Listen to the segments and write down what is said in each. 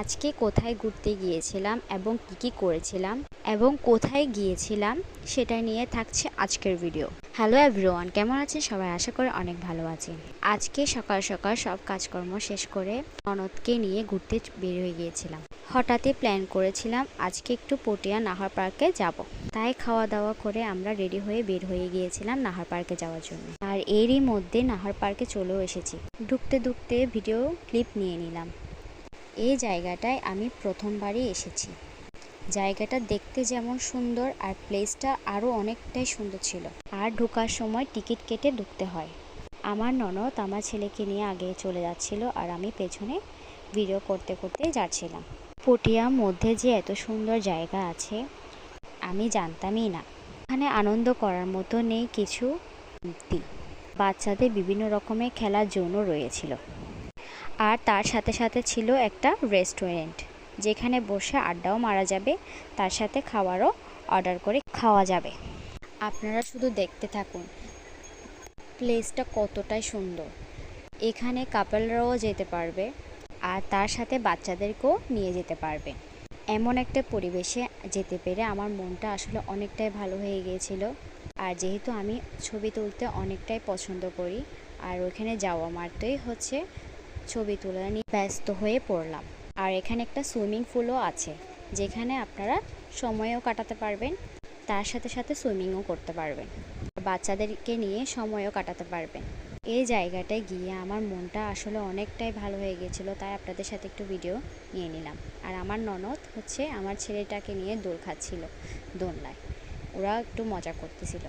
আজকে কোথায় ঘুরতে গিয়েছিলাম এবং কী কী করেছিলাম এবং কোথায় গিয়েছিলাম সেটা নিয়ে থাকছে আজকের ভিডিও হ্যালো এভরিওয়ান কেমন আছেন? সবাই আশা করে অনেক ভালো আছেন। আজকে সকাল সকাল সব কাজকর্ম শেষ করে ননদকে নিয়ে ঘুরতে বের হয়ে গিয়েছিলাম। হঠাৎই প্ল্যান করেছিলাম আজকে একটু পটিয়া নাহার পার্কে যাব। তাই খাওয়া দাওয়া করে আমরা রেডি হয়ে বের হয়ে গিয়েছিলাম নাহার পার্কে যাওয়ার জন্য। আর এরই মধ্যে নাহার পার্কে চলেও এসেছি। ঢুকতে ঢুকতে ভিডিও ক্লিপ নিয়ে নিলাম। এই জায়গাটায় আমি প্রথমবারই এসেছি। জায়গাটা দেখতে যেমন সুন্দর আর প্লেসটা আরও অনেকটাই সুন্দর ছিল। আর ঢোকার সময় টিকিট কেটে ঢুকতে হয়। আমার ননদ আমার ছেলেকে নিয়ে আগে চলে যাচ্ছিল আর আমি পেছনে ভিডিও করতে করতে যাচ্ছিলাম। পটিয়ার মধ্যে যে এত সুন্দর জায়গা আছে, আমি জানতামই না। এখানে আনন্দ করার মতো নেই কিছু বাচ্চাদের বিভিন্ন রকমের খেলার জন্য রয়েছিল। আর তার সাথে সাথে ছিল একটা রেস্টুরেন্ট, যেখানে বসে আড্ডাও মারা যাবে, তার সাথে খাবারও অর্ডার করে খাওয়া যাবে। আপনারা শুধু দেখতে থাকুন, প্লেসটা কতটাই সুন্দর। এখানে কাপলরাও যেতে পারবে আর তার সাথে বাচ্চাদেরকেও নিয়ে যেতে পারবে। এমন একটা পরিবেশে যেতে পেরে আমার মনটা আসলে অনেকটাই ভালো হয়ে গিয়েছিল। আর যেহেতু আমি ছবি তুলতে অনেকটাই পছন্দ করি, আর ওখানে যাওয়া মাত্রই হচ্ছে ছবি তুলে নিয়ে ব্যস্ত হয়ে পড়লাম। আর এখানে একটা সুইমিং পুলও আছে, যেখানে আপনারা সময়ও কাটাতে পারবেন, তার সাথে সাথে সুইমিংও করতে পারবেন। বাচ্চাদেরকে নিয়ে সময়ও কাটাতে পারবেন। এই জায়গাটায় গিয়ে আমার মনটা আসলে অনেকটাই ভালো হয়ে গেছিল তাই আপনাদের সাথে একটু ভিডিও নিয়ে নিলাম। আর আমার ননদ হচ্ছে আমার ছেলেটাকে নিয়ে দোল খাচ্ছিল দোলনায়। ওরা একটু মজা করতেছিল।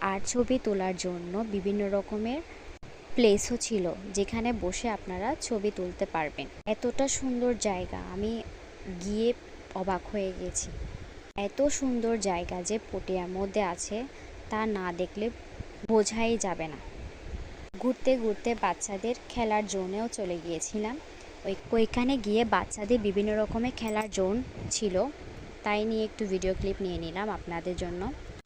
আর ছবি তোলার জন্য বিভিন্ন রকমের প্লেসও ছিল যেখানে বসে আপনারা ছবি তুলতে পারবেন। এতটা সুন্দর জায়গা। আমি গিয়ে অবাক হয়ে গেছি। এত সুন্দর জায়গা যে পটিয়ার মধ্যে আছে, তা না দেখলে বোঝাই যাবে না। ঘুরতে ঘুরতে বাচ্চাদের খেলার জোনেও চলে গিয়েছিলাম। ওই ওইখানে গিয়ে বাচ্চাদের বিভিন্ন রকমের খেলার জোন ছিল। তাই নিয়ে একটু ভিডিও ক্লিপ নিয়ে নিলাম আপনাদের জন্য।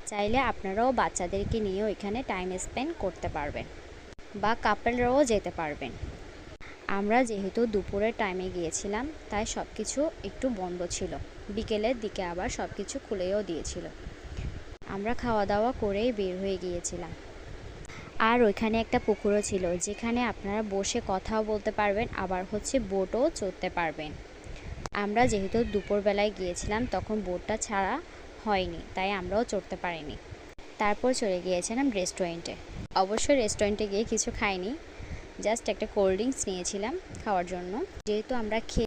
চাইলে আপনারাও বাচ্চাদেরকে নিয়ে ওইখানে টাইম স্পেন্ড করতে পারবেন। বা কাপলরাও যেতে পারবেন। আমরা যেহেতু দুপুরের টাইমে গিয়েছিলাম, তাই সব কিছু একটু বন্ধ ছিল। বিকেলের দিকে আবার সব কিছু খুলেও দিয়েছিল। আমরা খাওয়া দাওয়া করেই বের হয়ে গিয়েছিলাম। আর ওইখানে একটা পুকুরও ছিল, যেখানে আপনারা বসে কথাও বলতে পারবেন, আবার হচ্ছে বোটও চড়তে পারবেন। আমরা যেহেতু দুপুরবেলায় গিয়েছিলাম, তখন বোটটা ছাড়া হয়নি, তাই আমরাও চড়তে পারিনি। তারপর চলে গিয়েছিলাম রেস্টুরেন্টে অবশ্যই রেস্টুরেন্টে গিয়ে কিছু খাইনি জাস্ট একটা কোল্ড ড্রিঙ্কস নিয়েছিলাম খাওয়ার জন্য। যেহেতু আমরা খেয়ে